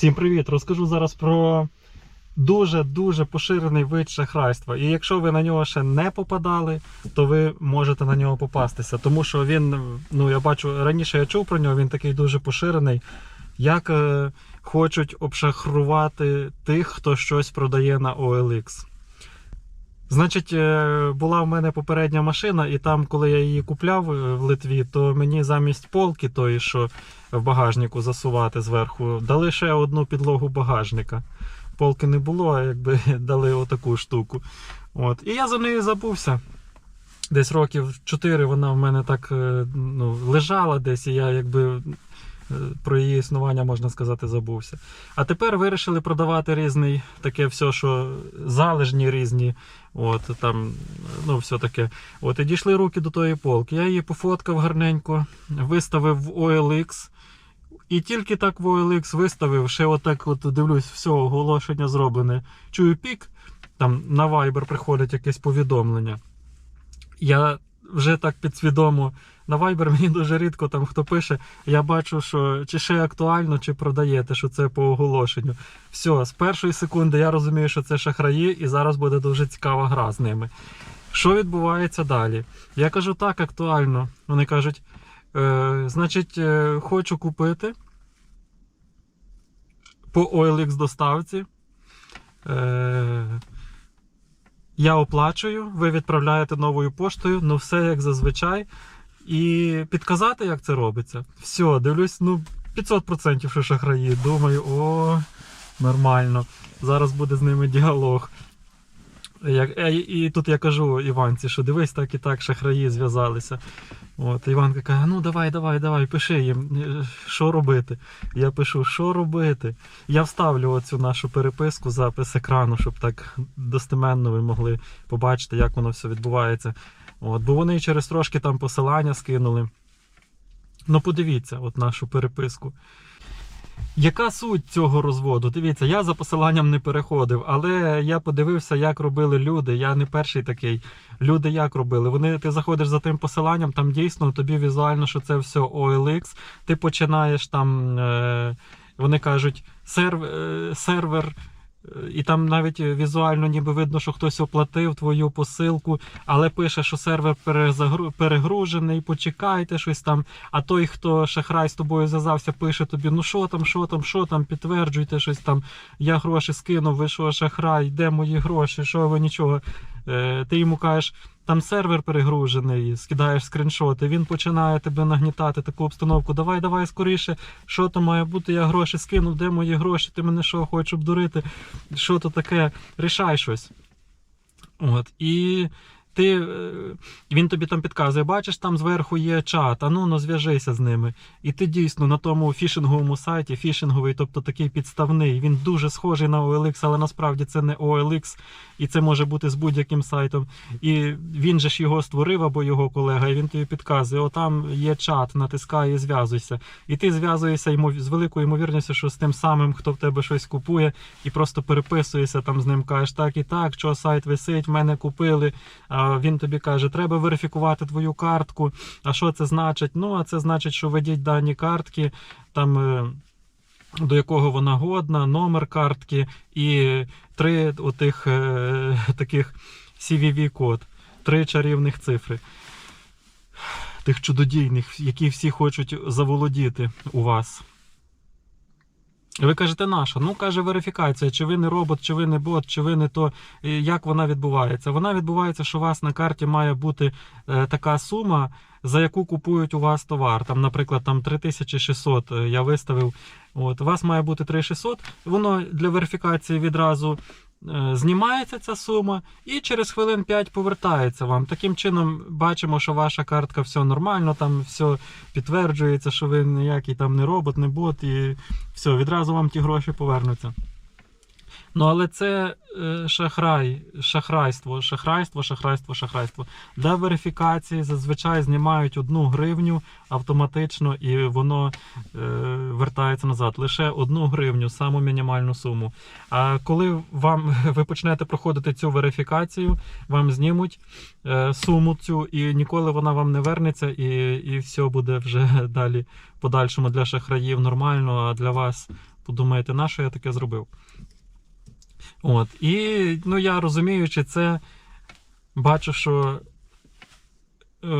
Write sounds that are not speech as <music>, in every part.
Всім привіт! Розкажу зараз про дуже-дуже поширений вид шахрайства. І якщо ви на нього ще не попадали, то ви можете на нього попастися. Тому що він, ну я бачу, раніше я чув про нього, він такий дуже поширений. Як е, хочуть обшахрувати тих, хто щось продає на OLX. Значить, е, була в мене попередня машина, і там, коли я її купляв е, в Литві, то мені замість полки тої, що в багажнику засувати зверху, дали ще одну підлогу багажника. Полки не було, а якби <laughs> дали отаку штуку. От. І я за нею забувся. Десь років 4 вона в мене так е, ну, лежала десь, і я якби про її існування, можна сказати, забувся. А тепер вирішили продавати різний таке все, що залежні різні. От там, ну, все таке. От і дійшли руки до тої полки. Я її пофоткав гарненько, виставив в OLX. І тільки так в OLX виставив, ще отак от дивлюсь, все, оголошення зроблене. Чую пік, там на Viber приходить якесь повідомлення. Я вже так підсвідомо на Viber мені дуже рідко там хто пише. Я бачу, що чи ще актуально, чи продаєте, що це по оголошенню. Все, з першої секунди я розумію, що це шахраї, і зараз буде дуже цікава гра з ними. Що відбувається далі? Я кажу, так, актуально. Вони кажуть, е, значить, е, хочу купити по OLX доставці. Е, я оплачую, ви відправляєте новою поштою, ну все як зазвичай. І підказати, як це робиться. Все, дивлюсь, ну 500% що шахраї. Думаю, о, нормально. Зараз буде з ними діалог. Як, і тут я кажу Іванці, що дивись, так і так шахраї зв'язалися. От, Іванка каже, ну давай, давай, давай, пиши їм, е, що робити. Я пишу, що робити. Я вставлю оцю нашу переписку, запис екрану, щоб так достеменно ви могли побачити, як воно все відбувається. От, бо вони через трошки там посилання скинули. Ну, подивіться, от нашу переписку. Яка суть цього розводу? Дивіться, я за посиланням не переходив, але я подивився, як робили люди. Я не перший такий. Люди як робили? Вони ти заходиш за тим посиланням, там дійсно тобі візуально, що це все OLX. Ти починаєш там, е, вони кажуть, серв, е, сервер. Е, І там навіть візуально ніби видно, що хтось оплатив твою посилку, але пише, що сервер перегружений, почекайте щось там. А той, хто шахрай з тобою зв'язався, пише тобі: ну що там, що там, що там, підтверджуйте щось там. Я гроші скинув, ви що, шахрай, де мої гроші, що ви нічого. Е, ти йому кажеш, там сервер перегружений, скидаєш скріншоти, він починає тебе нагнітати таку обстановку. Давай, давай скоріше, що то має бути, я гроші скинув, де мої гроші, ти мене що хочеш обдурити, що то таке, рішай щось. От. І ти, е, він тобі там підказує, бачиш, там зверху є чат, а ну, ну зв'яжися з ними. І ти дійсно на тому фішинговому сайті, фішинговий, тобто такий підставний, він дуже схожий на OLX, але насправді це не OLX, і це може бути з будь-яким сайтом. І він же ж його створив або його колега, і він тобі підказує, отам є чат, натискай і зв'язуйся. І ти зв'язуєшся з великою ймовірністю, що з тим самим, хто в тебе щось купує, і просто переписуєшся там з ним, кажеш, так і так, що сайт висить, мене купили. Він тобі каже, треба верифікувати твою картку. А що це значить? Ну, а це значить, що введіть дані картки, там. е, До якого вона годна, номер картки і три отих е, таких CVV-код, три чарівних цифри. Тих чудодійних, які всі хочуть заволодіти у вас. Ви кажете, наша? Ну, каже, верифікація, чи ви не робот, чи ви не бот, чи ви не то. Як вона відбувається? Вона відбувається, що у вас на карті має бути е, така сума, за яку купують у вас товар. Там, наприклад, там 3600 е, я виставив. От, у вас має бути 3600. Воно для верифікації відразу знімається ця сума, і через хвилин 5 повертається вам. Таким чином бачимо, що ваша картка все нормально, там все підтверджується, що ви ніякий там не робот, не бот, і все, відразу вам ті гроші повернуться. Ну, але це е, шахрай, шахрайство, шахрайство, шахрайство, шахрайство. Для верифікації зазвичай знімають одну гривню автоматично і воно е, вертається назад. Лише одну гривню, саму мінімальну суму. А коли вам <laughs> ви почнете проходити цю верифікацію, вам знімуть е, суму цю, і ніколи вона вам не вернеться, і, і все буде вже <laughs> далі подальшому для шахраїв нормально, а для вас подумаєте, на що я таке зробив. От. І ну, я розуміючи це, бачу, що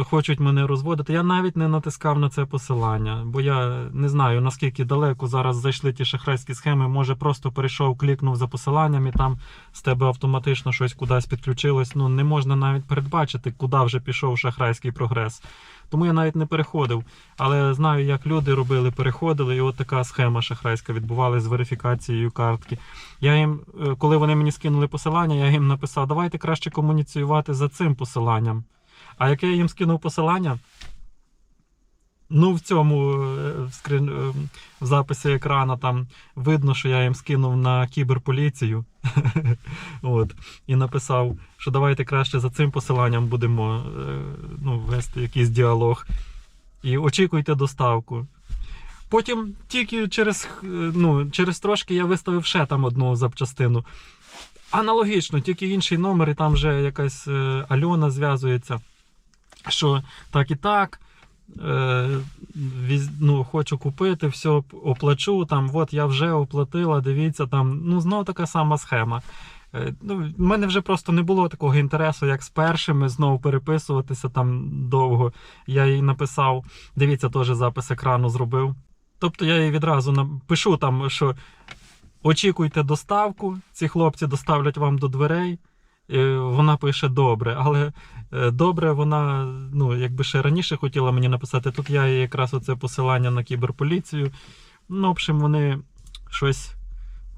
хочуть мене розводити. Я навіть не натискав на це посилання, бо я не знаю наскільки далеко зараз зайшли ті шахрайські схеми. Може, просто перейшов, клікнув за посиланням і там з тебе автоматично щось кудись підключилось. Ну не можна навіть передбачити, куди вже пішов шахрайський прогрес. Тому я навіть не переходив. Але знаю, як люди робили, переходили, і от така схема шахрайська відбувалася з верифікацією картки. Я їм, е, коли вони мені скинули посилання, я їм написав, давайте краще комуніціювати за цим посиланням. А яке я їм скинув посилання? Ну, в цьому е, в, скрін, е, в записі екрана там видно, що я їм скинув на кіберполіцію. <laughs> От. І написав, що давайте краще за цим посиланням будемо е, ну, вести якийсь діалог. І очікуйте доставку. Потім тільки через, ну, через трошки я виставив ще там одну запчастину. Аналогічно, тільки інший номер, і там вже якась Альона зв'язується. Що так і так. Е, ну, хочу купити, все оплачу. Там, от я вже оплатила, дивіться, там, ну, знов така сама схема. Е, Ну, в мене вже просто не було такого інтересу, як з першими знову переписуватися там довго. Я їй написав, дивіться, теж запис екрану зробив. Тобто я їй відразу напишу там, що очікуйте доставку, ці хлопці доставлять вам до дверей. Е, Вона пише добре, але е, добре, вона ну, якби ще раніше хотіла мені написати. Тут я якраз оце посилання на кіберполіцію. Ну, в общем, вони щось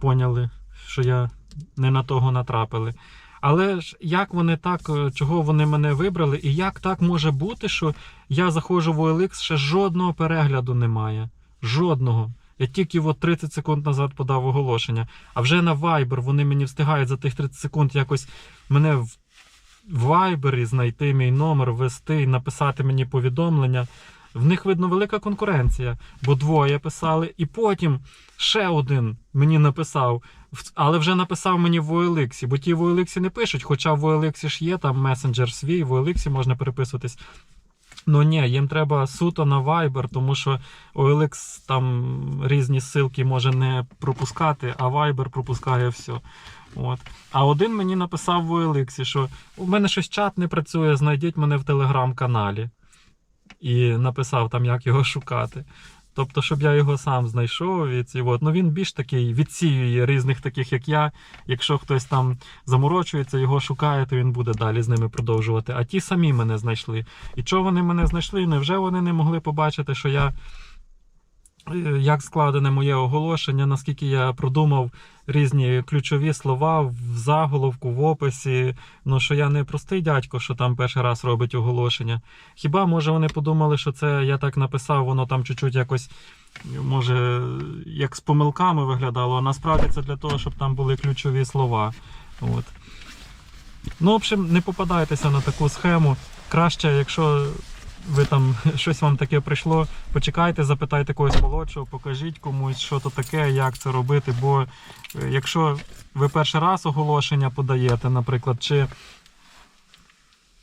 поняли, що я не на того натрапили. Але ж як вони так, е, чого вони мене вибрали, і як так може бути, що я заходжу в OLX, ще жодного перегляду немає. Жодного. Я тільки от 30 секунд назад подав оголошення. А вже на Viber вони мені встигають за тих 30 секунд якось мене в Viber знайти мій номер, ввести написати мені повідомлення. В них видно велика конкуренція, бо двоє писали, і потім ще один мені написав, але вже написав мені в OLX, бо ті в OLX не пишуть, хоча в OLX ж є там месенджер свій, в OLX можна переписуватись. Ну ні, їм треба суто на Viber, тому що OLX там різні ссылки може не пропускати, а Viber пропускає все. От. А один мені написав в OLX, що у мене щось чат не працює, знайдіть мене в телеграм-каналі. І написав там, як його шукати. Тобто, щоб я його сам знайшов. І ці, от. Ну він більш такий відсіює різних таких, як я. Якщо хтось там заморочується, його шукає, то він буде далі з ними продовжувати. А ті самі мене знайшли. І чого вони мене знайшли? Невже вони не могли побачити, що я. Е, Як складене моє оголошення, наскільки я продумав різні ключові слова в заголовку, в описі. Ну що я не простий дядько, що там перший раз робить оголошення. Хіба може вони подумали, що це я так написав, воно там чуть-чуть якось, може, як з помилками виглядало, а насправді це для того, щоб там були ключові слова. От. Ну, в общем, не попадайтеся на таку схему. Краще, якщо ви там <laughs> щось вам таке прийшло, почекайте, запитайте когось молодшого, покажіть комусь, що то таке, як це робити. Бо е, якщо ви перший раз оголошення подаєте, наприклад, чи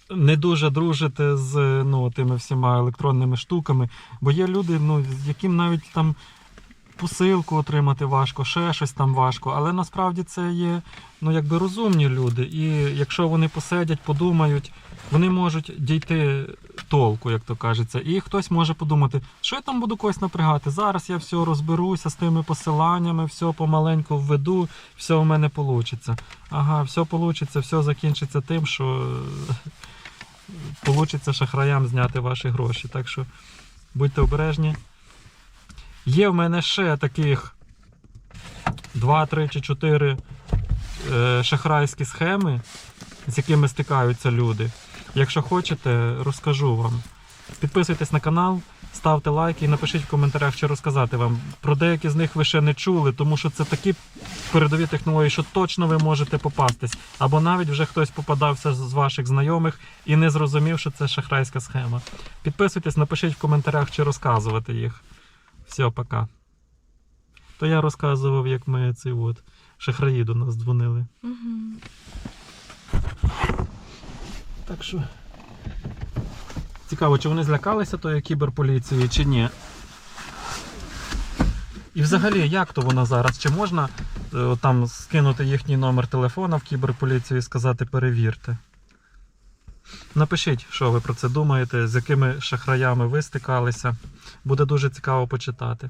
не дуже дружите з ну, тими всіма електронними штуками, бо є люди, ну, яким навіть там посилку отримати важко, ще щось там важко. Але насправді це є ну, якби розумні люди. І якщо вони посидять, подумають, вони можуть дійти толку, як то кажеться. І хтось може подумати, що я там буду когось напрягати. Зараз я все розберуся з тими посиланнями, все помаленьку введу, все в мене вийде. Ага, все вийде, все закінчиться тим, що <laughs> вийде шахраям зняти ваші гроші. Так що будьте обережні. Є в мене ще таких 2, 3 чи 4 е, шахрайські схеми, з якими стикаються люди. Якщо хочете, розкажу вам. Підписуйтесь на канал, ставте лайки і напишіть в коментарях, чи розказати вам. Про деякі з них ви ще не чули, тому що це такі передові технології, що точно ви можете попастись. Або навіть вже хтось попадався з ваших знайомих і не зрозумів, що це шахрайська схема. Підписуйтесь, напишіть в коментарях, чи розказувати їх. Все, пока. То я розказував, як ми ці от шахраї до нас дзвонили. Угу. Так що. Цікаво, чи вони злякалися тої кіберполіції, чи ні. І взагалі, як то воно зараз? Чи можна е, там скинути їхній номер телефона в кіберполіцію і сказати перевірте? Напишіть, що ви про це думаєте, з якими шахраями ви стикалися. Буде дуже цікаво почитати.